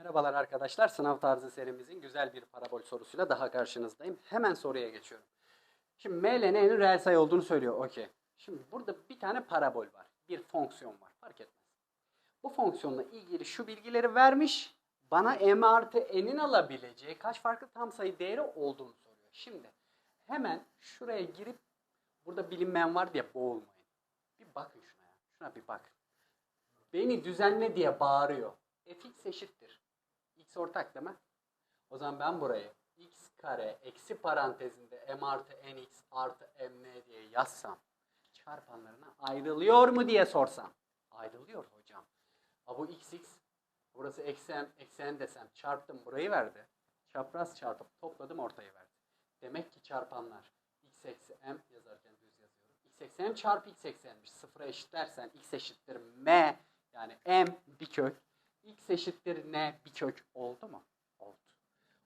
Merhabalar arkadaşlar. Sınav tarzı serimizin güzel bir parabol sorusuyla daha karşınızdayım. Hemen soruya geçiyorum. Şimdi M reel sayı olduğunu söylüyor. Okey. Şimdi burada bir tane parabol var. Bir fonksiyon var. Fark etmez. Bu fonksiyonla ilgili şu bilgileri vermiş. Bana M artı N'in alabileceği kaç farklı tam sayı değeri olduğunu soruyor. Şimdi hemen şuraya girip burada bilinmeyen var diye boğulmayın. Bir bakın şuna ya. Şuna bir bakın. Beni düzenle diye bağırıyor. fx eşittir. X ortak değil mi? O zaman ben burayı x kare eksi parantezinde m artı nx artı mn diye yazsam çarpanlarına ayrılıyor mu diye sorsam. Ayrılıyor hocam. Ha bu x x burası eksi m eksi n desem çarptım burayı verdi. Çapraz çarpıp topladım ortayı verdi. Demek ki çarpanlar x eksi m yazarken düz yazıyorum. x eksi m çarpı x eksi m'miş. Sıfıra eşitlersen x eşittir m yani m bir kök. X eşittir bir kök oldu mu? Oldu.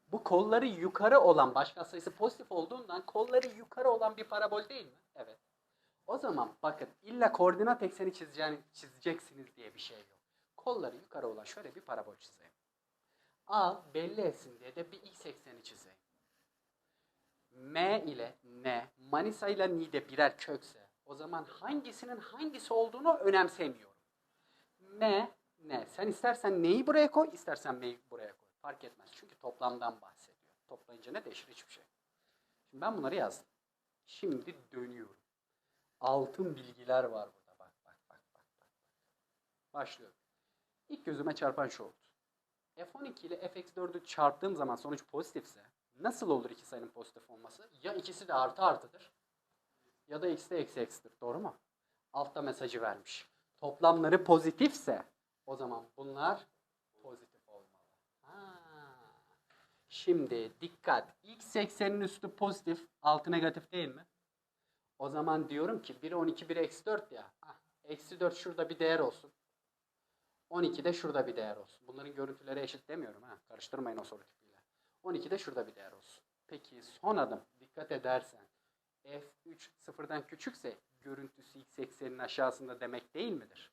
Bu kolları yukarı olan başka sayısı pozitif olduğundan kolları yukarı olan bir parabol değil mi? Evet. O zaman bakın illa koordinat ekseni çizeceğini, çizeceksiniz diye bir şey yok. Kolları yukarı olan şöyle bir parabol çizeyim. A belli etsin diye de bir x ekseni çizeyim. M ile N, Manisa ile Ni'de birer kökse o zaman hangisinin hangisi olduğunu önemsemiyorum. M, N. Sen istersen neyi buraya koy, istersen M'yi buraya koy. Fark etmez. Çünkü toplamdan bahsediyor. Toplayınca ne değişir? Hiçbir şey. Şimdi ben bunları yazdım. Şimdi dönüyorum. Altın bilgiler var burada. Bak bak bak bak. bak. Başlıyorum. İlk gözüme çarpan şu oldu. F12 ile Fx4'ü çarptığım zaman sonuç pozitifse nasıl olur iki sayının pozitif olması? Ya ikisi de artı artıdır ya da x de eksi eksidir. Doğru mu? Altta mesajı vermiş. Toplamları pozitifse o zaman bunlar pozitif olmalı. Ha. Şimdi dikkat. X eksenin üstü pozitif, altı negatif değil mi? O zaman diyorum ki 1 12 1 eksi 4 ya. Ah, Eksi 4 şurada bir değer olsun. 12 de şurada bir değer olsun. Bunların görüntüleri eşit demiyorum ha. Karıştırmayın o soru tipiyle. 12 de şurada bir değer olsun. Peki son adım. Dikkat edersen. F3 sıfırdan küçükse görüntüsü x eksenin aşağısında demek değil midir?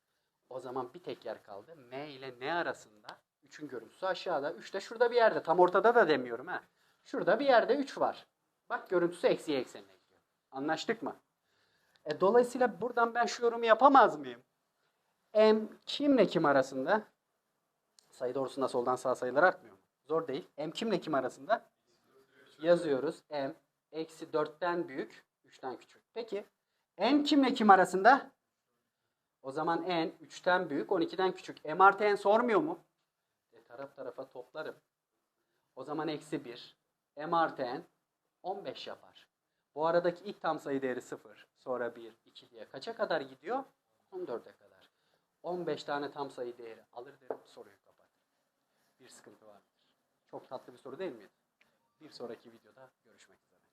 O zaman bir tek yer kaldı. M ile N arasında 3'ün görüntüsü aşağıda. 3 de şurada bir yerde. Tam ortada da demiyorum ha. Şurada bir yerde 3 var. Bak görüntüsü eksiye eksenine gidiyor. Anlaştık mı? E, dolayısıyla buradan ben şu yorumu yapamaz mıyım? M kimle kim arasında? Sayı doğrusunda soldan sağ sayılar artmıyor mu? Zor değil. M kimle kim arasında? Yazıyoruz. M eksi 4'ten büyük, 3'ten küçük. Peki N kimle kim arasında? O zaman N 3'ten büyük, 12'den küçük. M artı N sormuyor mu? E, taraf tarafa toplarım. O zaman eksi 1. M artı N 15 yapar. Bu aradaki ilk tam sayı değeri 0. Sonra 1, 2 diye kaça kadar gidiyor? 14'e kadar. 15 tane tam sayı değeri alır derim soruyu kapatırım. Bir sıkıntı vardır. Çok tatlı bir soru değil miydi? Bir sonraki videoda görüşmek üzere.